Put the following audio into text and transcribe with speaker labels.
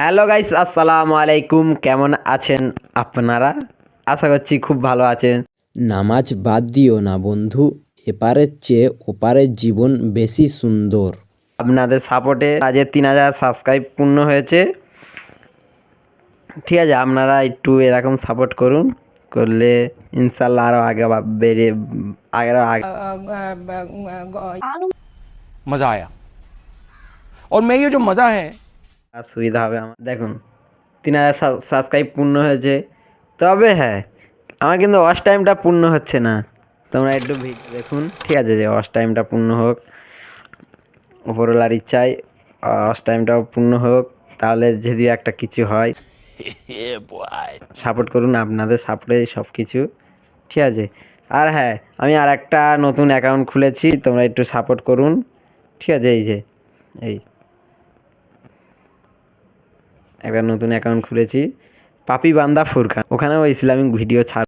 Speaker 1: Hello guys আসসালামু আলাইকুম কেমন আছেন আপনারা আশা করছি খুব ভালো আছেন
Speaker 2: নামাজ বাদ দিও না বন্ধু এপারের চেয়ে ওপারের জীবন বেশি সুন্দর
Speaker 1: আপনাদের সাপোর্টে আজকে তিন হাজার সাবস্ক্রাইব পূর্ণ হয়েছে ঠিক আছে আপনারা একটু এরকম সাপোর্ট করুন করলে ইনশাল্লাহ আরও আগে বা- বেড়ে আরও আগে
Speaker 3: मज़ा आया और मैं ये जो मज़ा है
Speaker 1: আর সুবিধা হবে আমার। দেখুন, তিন হাজার সাবস্ক্রাইব পূর্ণ হয়েছে। তবে হ্যাঁ আমার কিন্তু ওয়াশ টাইমটা পূর্ণ হচ্ছে না। তোমরা একটু দেখুন, ঠিক আছে যে ওয়াশ টাইমটা পূর্ণ হোক। ওপরওয়ালার ইচ্ছায় ওয়াশ টাইমটাও পূর্ণ হোক। তাহলে যদি একটা কিছু হয় সাপোর্ট করুন আপনাদের সাপোর্টে সব কিছু। ঠিক আছে? আর হ্যাঁ আমি আর একটা নতুন অ্যাকাউন্ট খুলেছি, তোমরা একটু সাপোর্ট করুন। ঠিক আছে, এই যে, এই। একটা নতুন অ্যাকাউন্ট খুলেছি পাপি বান্দা ফুরকান। ওখানেও ইসলামিক ভিডিও ছাড়